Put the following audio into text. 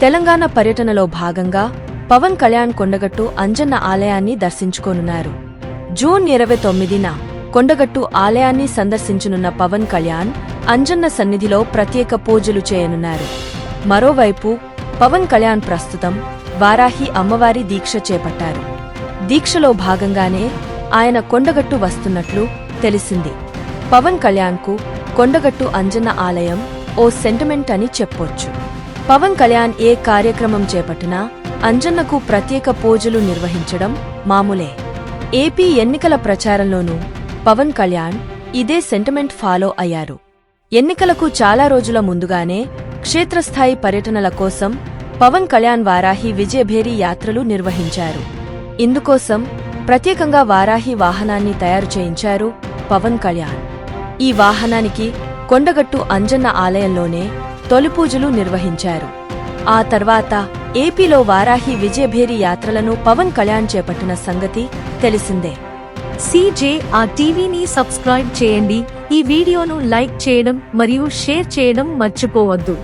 తెలంగాణ పర్యటనలో భాగంగా పవన్ కళ్యాణ్ కొండగట్టు అంజన్న ఆలయాన్ని దర్శించుకోనున్నారు. జూన్ ఇరవై తొమ్మిదిన కొండగట్టు ఆలయాన్ని సందర్శించనున్న పవన్ కళ్యాణ్ అంజన్న సన్నిధిలో ప్రత్యేక పూజలు చేయనున్నారు. మరోవైపు పవన్ కళ్యాణ్ ప్రస్తుతం వారాహి అమ్మవారి దీక్ష చేపట్టారు. దీక్షలో భాగంగానే ఆయన కొండగట్టు వస్తున్నట్లు తెలిసింది. పవన్ కళ్యాణ్కు కొండగట్టు అంజన్న ఆలయం ఓ సెంటిమెంట్ అని చెప్పొచ్చు. పవన్ కళ్యాణ్ ఏ కార్యక్రమం చేపట్టినా అంజన్నకు ప్రత్యేక పూజలు నిర్వహించడం మామూలే. ఏపీ ఎన్నికల ప్రచారంలోనూ పవన్ కళ్యాణ్ ఇదే సెంటిమెంట్ ఫాలో అయ్యారు. ఎన్నికలకు చాలా రోజుల ముందుగానే క్షేత్రస్థాయి పర్యటనల కోసం పవన్ కళ్యాణ్ వారాహి విజయభేరి యాత్రలు నిర్వహించారు. ఇందుకోసం ప్రత్యేకంగా వారాహి వాహనాన్ని తయారు చేయించారు పవన్ కళ్యాణ్. ఈ వాహనానికి కొండగట్టు అంజన్న ఆలయంలోనే తొలి పూజలు నిర్వహించారు. ఆ తర్వాత ఏపీలో వారాహి విజయభేరి యాత్రలను పవన్ కళ్యాణ్ చేపట్టిన సంగతి తెలిసిందే. సీజే ఆ టీవీని సబ్స్క్రైబ్ చేయండి. ఈ వీడియోను లైక్ చేయడం మరియు షేర్ చేయడం మర్చిపోవద్దు.